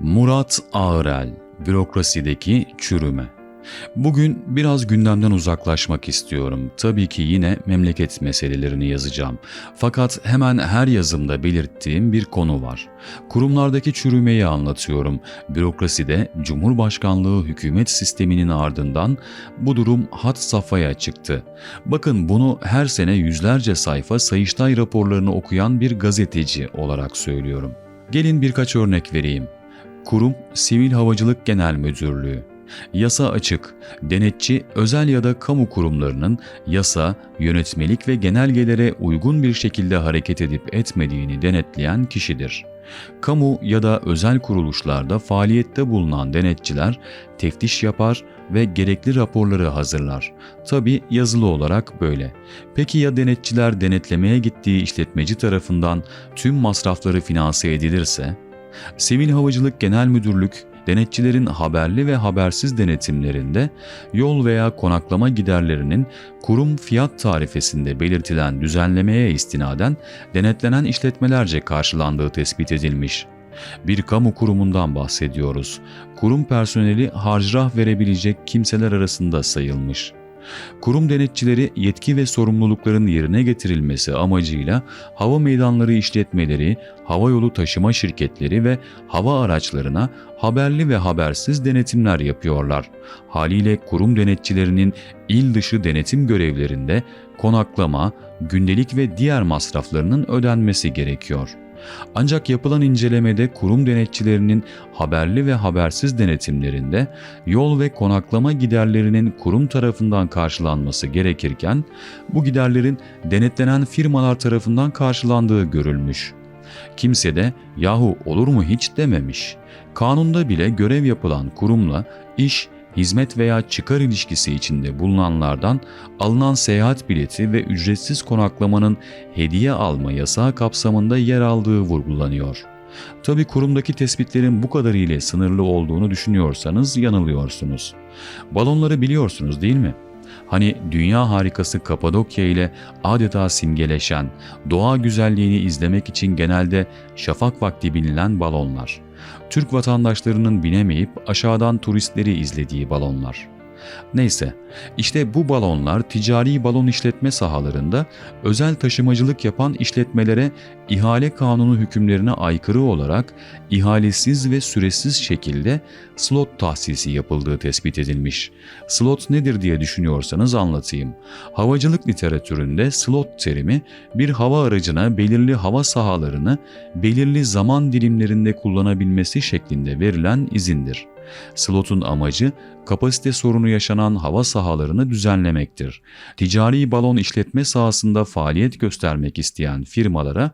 Murat Ağırel, Bürokrasideki Çürüme Bugün biraz gündemden uzaklaşmak istiyorum. Tabii ki yine memleket meselelerini yazacağım. Fakat hemen her yazımda belirttiğim bir konu var. Kurumlardaki çürümeyi anlatıyorum. Bürokraside Cumhurbaşkanlığı hükümet sisteminin ardından bu durum hat safhaya çıktı. Bakın bunu her sene yüzlerce sayfa Sayıştay raporlarını okuyan bir gazeteci olarak söylüyorum. Gelin birkaç örnek vereyim. Kurum Sivil Havacılık Genel Müdürlüğü. Yasa açık, denetçi özel ya da kamu kurumlarının yasa, yönetmelik ve genelgelere uygun bir şekilde hareket edip etmediğini denetleyen kişidir. Kamu ya da özel kuruluşlarda faaliyette bulunan denetçiler teftiş yapar ve gerekli raporları hazırlar. Tabi yazılı olarak böyle. Peki ya denetçiler denetlemeye gittiği işletmeci tarafından tüm masrafları finanse edilirse? Sivil Havacılık Genel Müdürlük, denetçilerin haberli ve habersiz denetimlerinde yol veya konaklama giderlerinin kurum fiyat tarifesinde belirtilen düzenlemeye istinaden denetlenen işletmelerce karşılandığı tespit edilmiş. Bir kamu kurumundan bahsediyoruz. Kurum personeli harcırah verebilecek kimseler arasında sayılmış. Kurum denetçileri yetki ve sorumlulukların yerine getirilmesi amacıyla hava meydanları işletmeleri, havayolu taşıma şirketleri ve hava araçlarına haberli ve habersiz denetimler yapıyorlar. Haliyle kurum denetçilerinin il dışı denetim görevlerinde konaklama, gündelik ve diğer masraflarının ödenmesi gerekiyor.'' Ancak yapılan incelemede kurum denetçilerinin haberli ve habersiz denetimlerinde yol ve konaklama giderlerinin kurum tarafından karşılanması gerekirken bu giderlerin denetlenen firmalar tarafından karşılandığı görülmüş. Kimse de yahu olur mu hiç dememiş. Kanunda bile görev yapılan kurumla iş hizmet veya çıkar ilişkisi içinde bulunanlardan alınan seyahat bileti ve ücretsiz konaklamanın hediye alma yasağı kapsamında yer aldığı vurgulanıyor. Tabi kurumdaki tespitlerin bu kadar ile sınırlı olduğunu düşünüyorsanız yanılıyorsunuz. Balonları biliyorsunuz değil mi? Hani dünya harikası Kapadokya ile adeta simgeleşen, doğa güzelliğini izlemek için genelde şafak vakti binilen balonlar. Türk vatandaşlarının binemeyip aşağıdan turistleri izlediği balonlar. Neyse, işte bu balonlar ticari balon işletme sahalarında özel taşımacılık yapan işletmelere ihale kanunu hükümlerine aykırı olarak ihalesiz ve süresiz şekilde slot tahsisi yapıldığı tespit edilmiş. Slot nedir diye düşünüyorsanız anlatayım. Havacılık literatüründe slot terimi bir hava aracına belirli hava sahalarını belirli zaman dilimlerinde kullanabilmesi şeklinde verilen izindir. Slotun amacı kapasite sorunu yaşanan hava sahalarını düzenlemektir. Ticari balon işletme sahasında faaliyet göstermek isteyen firmalara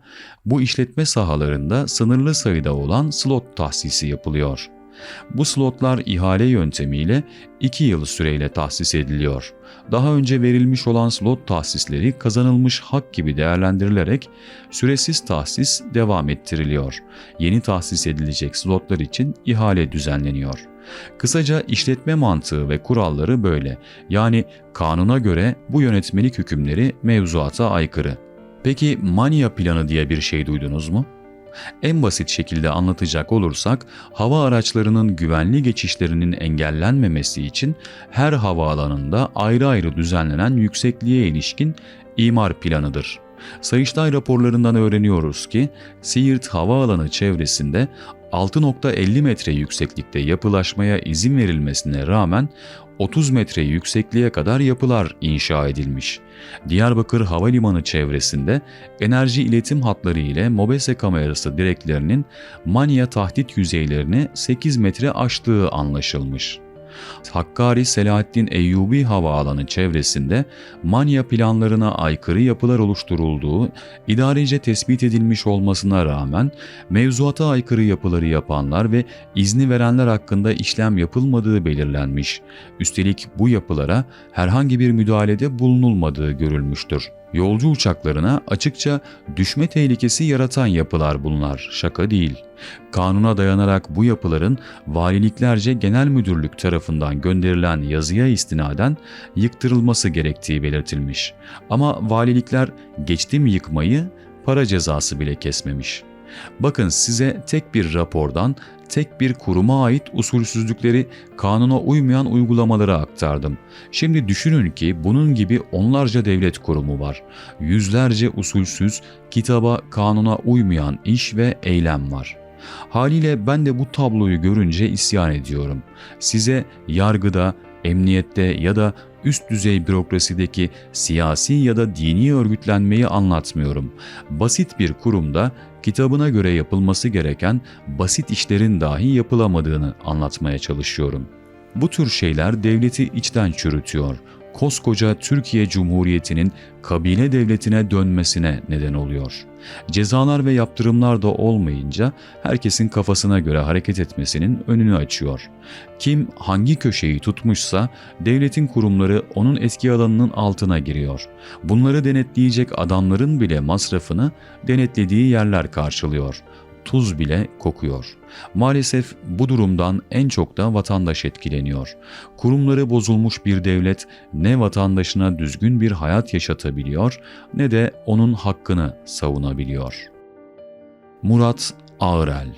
bu işletme sahalarında sınırlı sayıda olan slot tahsisi yapılıyor. Bu slotlar ihale yöntemiyle 2 yıl süreyle tahsis ediliyor. Daha önce verilmiş olan slot tahsisleri kazanılmış hak gibi değerlendirilerek süresiz tahsis devam ettiriliyor. Yeni tahsis edilecek slotlar için ihale düzenleniyor. Kısaca işletme mantığı ve kuralları böyle. Yani kanuna göre bu yönetmelik hükümleri mevzuata aykırı. Peki manya planı diye bir şey duydunuz mu? En basit şekilde anlatacak olursak hava araçlarının güvenli geçişlerinin engellenmemesi için her havaalanında ayrı ayrı düzenlenen yüksekliğe ilişkin imar planıdır. Sayıştay raporlarından öğreniyoruz ki Siirt Havaalanı çevresinde 6.50 metre yükseklikte yapılaşmaya izin verilmesine rağmen 30 metre yüksekliğe kadar yapılar inşa edilmiş. Diyarbakır Havalimanı çevresinde enerji iletim hatları ile MOBESE kamerası direklerinin manya tahdit yüzeylerini 8 metre aştığı anlaşılmış. Hakkari Selahattin Eyyubi Havaalanı çevresinde manya planlarına aykırı yapılar oluşturulduğu idarece tespit edilmiş olmasına rağmen mevzuata aykırı yapıları yapanlar ve izni verenler hakkında işlem yapılmadığı belirlenmiş. Üstelik bu yapılara herhangi bir müdahalede bulunulmadığı görülmüştür. Yolcu uçaklarına açıkça düşme tehlikesi yaratan yapılar bunlar, şaka değil. Kanuna dayanarak bu yapıların valiliklerce genel müdürlük tarafından gönderilen yazıya istinaden yıktırılması gerektiği belirtilmiş. Ama valilikler geçtim yıkmayı para cezası bile kesmemiş. Bakın size tek bir rapordan tek bir kuruma ait usulsüzlükleri, kanuna uymayan uygulamaları aktardım. Şimdi düşünün ki bunun gibi onlarca devlet kurumu var. Yüzlerce usulsüz, kitaba, kanuna uymayan iş ve eylem var. Haliyle ben de bu tabloyu görünce isyan ediyorum. Size yargıda, emniyette ya da üst düzey bürokrasideki siyasi ya da dini örgütlenmeyi anlatmıyorum. Basit bir kurumda kitabına göre yapılması gereken basit işlerin dahi yapılamadığını anlatmaya çalışıyorum. Bu tür şeyler devleti içten çürütüyor. Koskoca Türkiye Cumhuriyeti'nin kabile devletine dönmesine neden oluyor. Cezalar ve yaptırımlar da olmayınca herkesin kafasına göre hareket etmesinin önünü açıyor. Kim hangi köşeyi tutmuşsa devletin kurumları onun etki alanının altına giriyor. Bunları denetleyecek adamların bile masrafını denetlediği yerler karşılıyor. Tuz bile kokuyor. Maalesef bu durumdan en çok da vatandaş etkileniyor. Kurumları bozulmuş bir devlet ne vatandaşına düzgün bir hayat yaşatabiliyor ne de onun hakkını savunabiliyor. Murat Ağırel